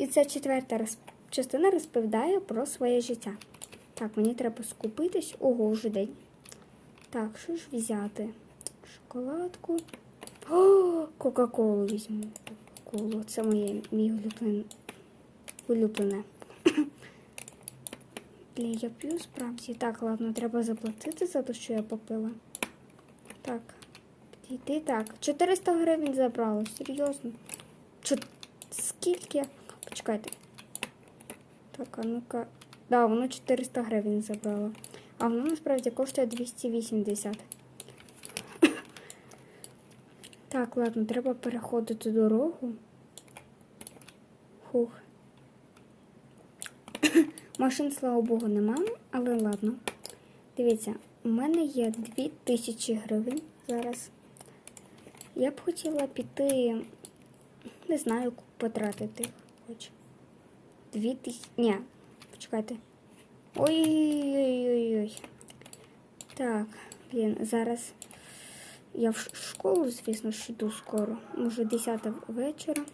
І ця четверта частина розповідає про своє життя. Так, мені треба скупитись. Ого, вже день. Так, що ж взяти? Шоколадку. Кока-колу візьму. Кока-колу. Це моє мій улюблене. улюблене. Бля, я п'ю справді. Так, ладно, треба заплатити за те, що я попила. Так. Підійти так. 400 гривень забрало, серйозно. Чо... Скільки? Почекайте. Так, а ну-ка. Да, воно 400 гривень забрало. А воно насправді коштує 280. Так, ладно, треба переходити дорогу. Хух. Машин, слава Богу, нема, але ладно. Дивіться, у мене є 2000 гривень зараз. Я б хотіла піти, не знаю, потратити хоч. Дві тисячі. Ні, почекайте. Ой-ой-ой-ой. Так, блін, зараз я в школу, звісно, ж йду скоро. Може, 10 вечора.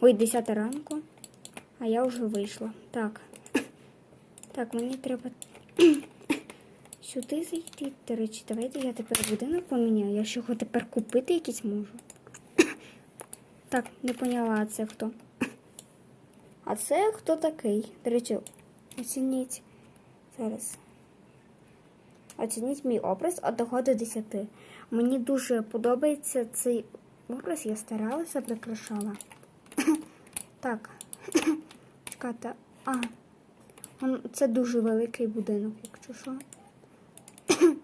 Ой, 10 ранку. А я вже вийшла. Так. Так, мені треба сюди зайти. До речі, давайте я тепер будинок поміняю. Я ж його тепер купити якийсь можу. Так, не поняла, це хто? А це хто такий? До речі, оцініть зараз. Оцініть мій образ від 1 до 10. Мені дуже подобається цей образ, я старалася, прикрашала. Так. Чекайте. А. Це дуже великий будинок, якщо що.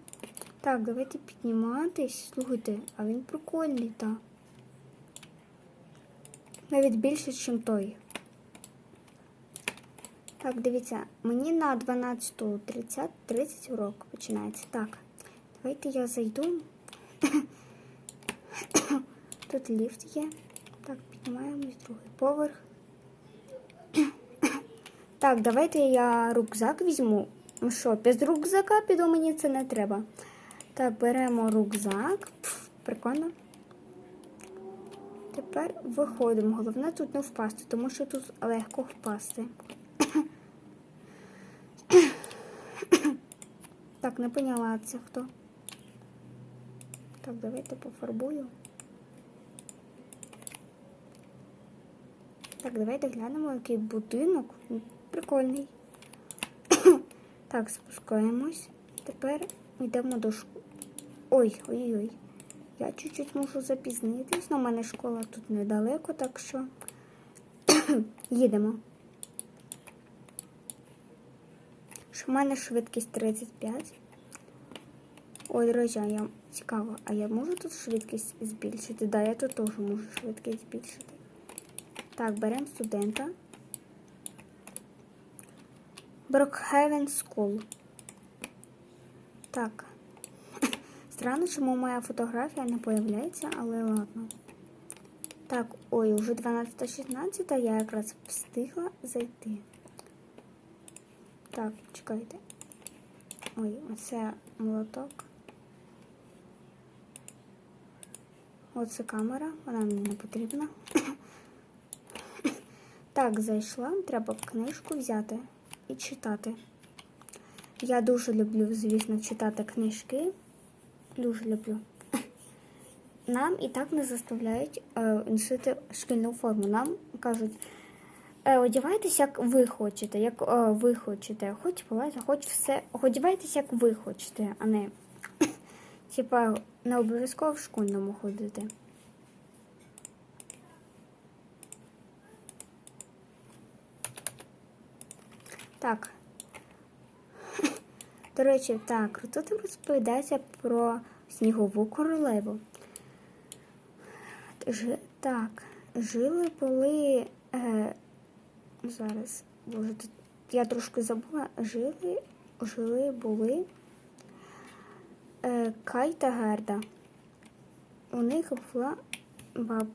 Так, давайте підніматись. Слухайте, а він прикольний, так. Навіть більше, ніж той. Так, дивіться, мені на 12.30 30 урок починається. Так, давайте я зайду. Тут ліфт є. Так, піднімаємось другий поверх. Так, давайте я рюкзак візьму. Ну що, без рюкзака піду, мені це не треба. Так, беремо рюкзак. Прикольно. Тепер виходимо. Головне тут не впасти, тому що тут легко впасти. Так, не поняла, це хто. Так, давайте пофарбую. Так, давайте глянемо, який будинок. Прикольний. так, спускаємось. Тепер йдемо до школи. Ой, ой-ой. Я чуть-чуть можу запізнитись, але в мене школа тут недалеко, так що їдемо. В мене швидкість 35. Ой, а я цікаво, а я можу тут швидкість збільшити? Да, я тут теж можу швидкість збільшити. Так, беремо студента. Brookhaven School. Так. Странно, чому моя фотографія не появляється, але ладно. Так, ой, уже 12.16, я якраз встигла зайти. Так, чекайте. Ой, оце молоток. Оце камера, вона мені не потрібна. Так, зайшла, треба книжку взяти і читати. Я дуже люблю, звісно, читати книжки. Дуже люблю. Нам і так не заставляють е, носити шкільну форму. Нам кажуть, е, одягайтесь, як ви хочете, як е, ви хочете. Хоч плаття, хоч все. Одягайтесь, як ви хочете, а не типа не обов'язково в школьному ходити. Так. До речі, так, тут розповідається про снігову королеву. Так, жили були. Е, зараз, боже, тут я трошки забула. Жили, жили були е, Кай та Герда. У них була баб.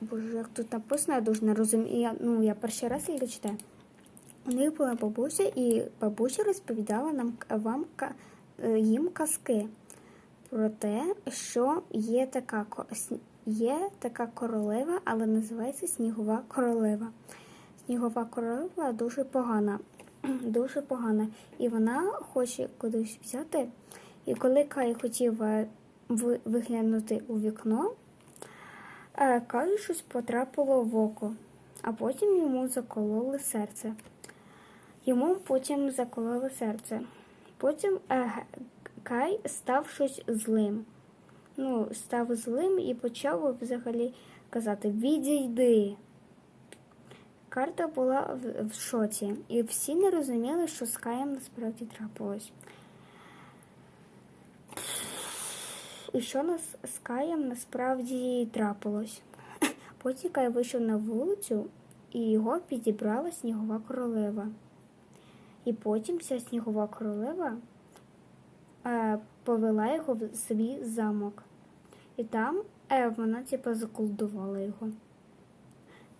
Боже, як тут написано, я дуже не розумію. Я, ну, я перший раз її читаю. У них була бабуся, і бабуся розповідала нам вам е, їм казки про те, що є така є така королева, але називається Снігова королева. Снігова королева дуже погана. Дуже погана. І вона хоче кудись взяти. І коли Кай хотів е, виглянути у вікно, е, Каю щось потрапило в око, а потім йому закололи серце. Йому потім закололи серце. Потім е, Кай став щось злим. Ну, став злим і почав взагалі казати Відійди. Карта була в, шоці, і всі не розуміли, що з Каєм насправді трапилось. І що нас з Каєм насправді трапилось? Потім Кай вийшов на вулицю, і його підібрала снігова королева. І потім ця снігова королева е, повела його в свій замок. І там е, вона типу заколдувала його.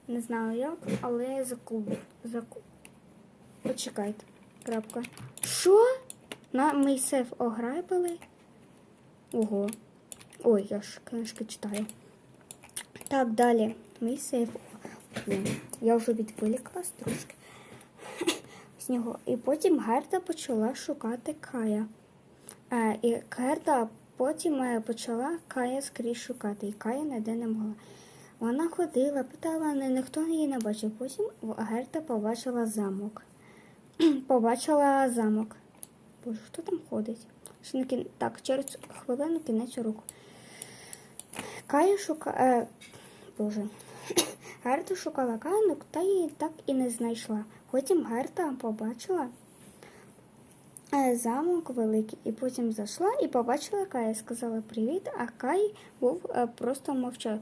Не знаю як, але заколду. Заку... Почекайте. Крапка. Що? На мій ограбили? Ого. Ой, я ж книжки читаю. Так, далі. Мій сейф. Я вже відволіклась трошки. З нього. І потім Герда почала шукати Кая. Е, і Герда потім е, почала Кая скрізь шукати, і Кая ніде не могла. Вона ходила, питала, але ніхто її не бачив. Потім Герда побачила замок. побачила замок. Боже, хто там ходить? Кін... Так, через хвилину кінець уроку. Кая шукає. Е... Боже. Герда шукала Кая, та її так і не знайшла. Потім Герда побачила е, замок великий, і потім зайшла і побачила Кая. Сказала привіт, а Кай був е, просто мовчав.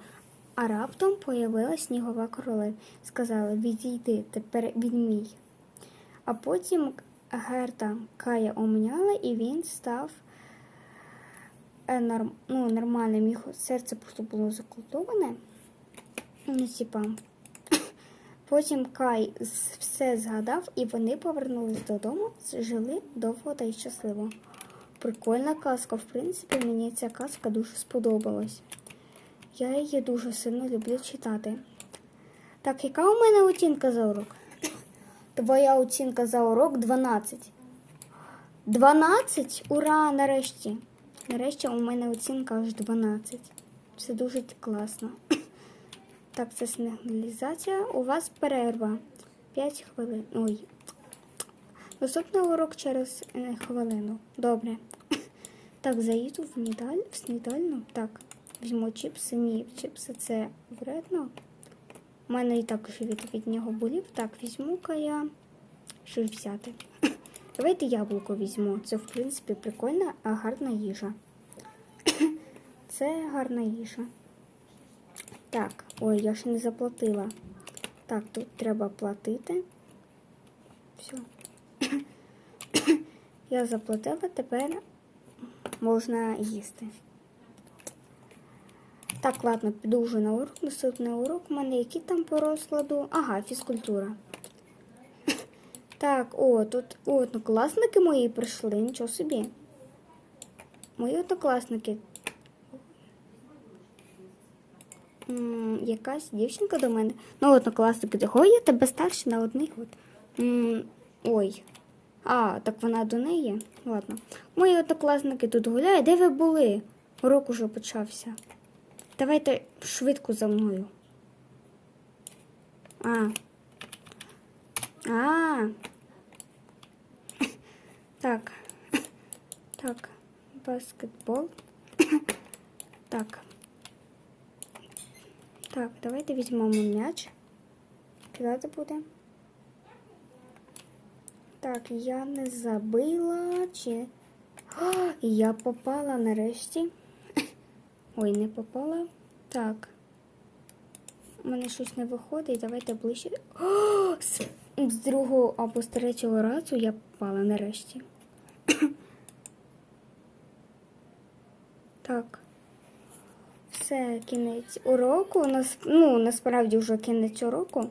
А раптом появилась снігова королева. Сказала, відійди, тепер він мій. А потім Герта Кая омняла, і він став е, ну, нормальним. Його серце просто було заколдоване. Ну, типа. Потім Кай все згадав, і вони повернулись додому, жили довго та й щасливо. Прикольна казка. В принципі, мені ця казка дуже сподобалась. Я її дуже сильно люблю читати. Так, яка у мене оцінка за урок? Твоя оцінка за урок 12. 12? Ура! Нарешті. Нарешті у мене оцінка аж 12. Це дуже класно. Так, це сигналізація. У вас перерва. 5 хвилин. Ой. Наступний урок через е, хвилину. Добре. Так, заїду в, нідаль, в снідальну. Так, візьму чіпси. Ні, чіпси це вредно. У мене і так живіт від нього болів. Так, візьму-ка я. Що ж взяти? Давайте яблуко візьму. Це, в принципі, прикольна, а гарна їжа. Це гарна їжа. Так, ой, я ще не заплатила. Так, тут треба платити. Все. Я заплатила, тепер можна їсти. Так, ладно, піду вже на урок. Наступний урок у мене який там по розкладу? Ага, фізкультура. Так, о, тут однокласники мої прийшли, нічого собі. Мої однокласники. Якась дівчинка до мене. Ну, однокласники, того я тебе старше на одних от. М, ой. А, так вона до неї? Ладно. Мої однокласники тут гуляють. Де ви були? Урок уже почався. Давайте швидко за мною. А. А. Так. Так. Баскетбол. Так. Так, давайте візьмемо м'яч. Кидати буде. Так, я не забила чи. О, я попала нарешті. Ой, не попала. Так. У мене щось не виходить. Давайте ближче. О, з, другого або з третього разу я попала нарешті. Так. Все, кінець уроку. Нас, ну, насправді вже кінець уроку.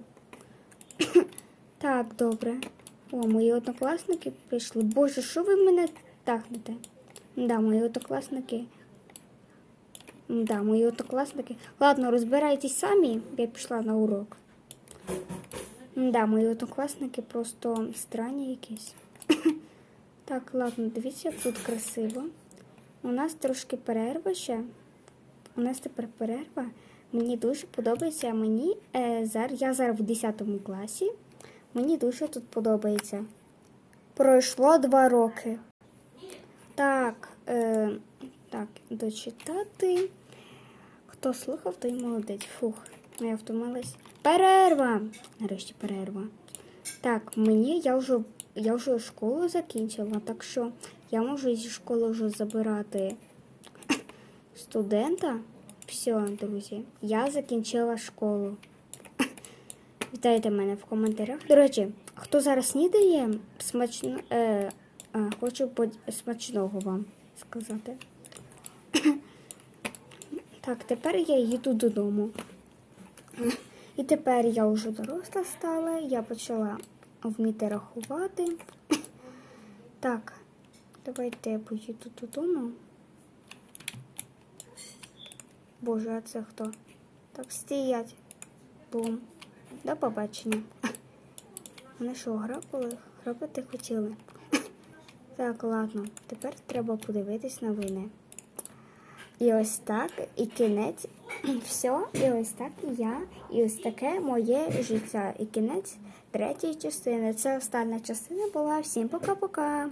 так, добре. О, мої однокласники прийшли. Боже, що ви мене тахнете? Да, мої однокласники Да, мої однокласники. Ладно, розбирайтесь самі, я пішла на урок. Да, мої однокласники просто странні якісь. Так, ладно, дивіться, як тут красиво. У нас трошки перерва ще. У нас тепер перерва. Мені дуже подобається. Мені е, зараз, я зараз в 10 класі. Мені дуже тут подобається. Пройшло два роки. Так, е, так, дочитати. Хто слухав, той молодець. Фух, я втомилась. Перерва! Нарешті перерва. Так, мені я вже, я вже школу закінчила, так що я можу зі школи вже забирати студента. Все, друзі, я закінчила школу. Вітайте мене в коментарях. До речі, хто зараз снідає, смачно, е, а, хочу смачного вам сказати. Так, тепер я їду додому. І тепер я вже доросла стала, я почала вміти рахувати. Так, давайте я поїду додому. Боже, а це хто? Так, стоять. Бум. До побачення. Вони що, грабили? Грабити хотіли. Так, ладно, тепер треба подивитись новини. І ось так, і кінець. Все, і ось так я, і ось таке моє життя. І кінець третьої частини. Це остання частина була. Всім пока-пока.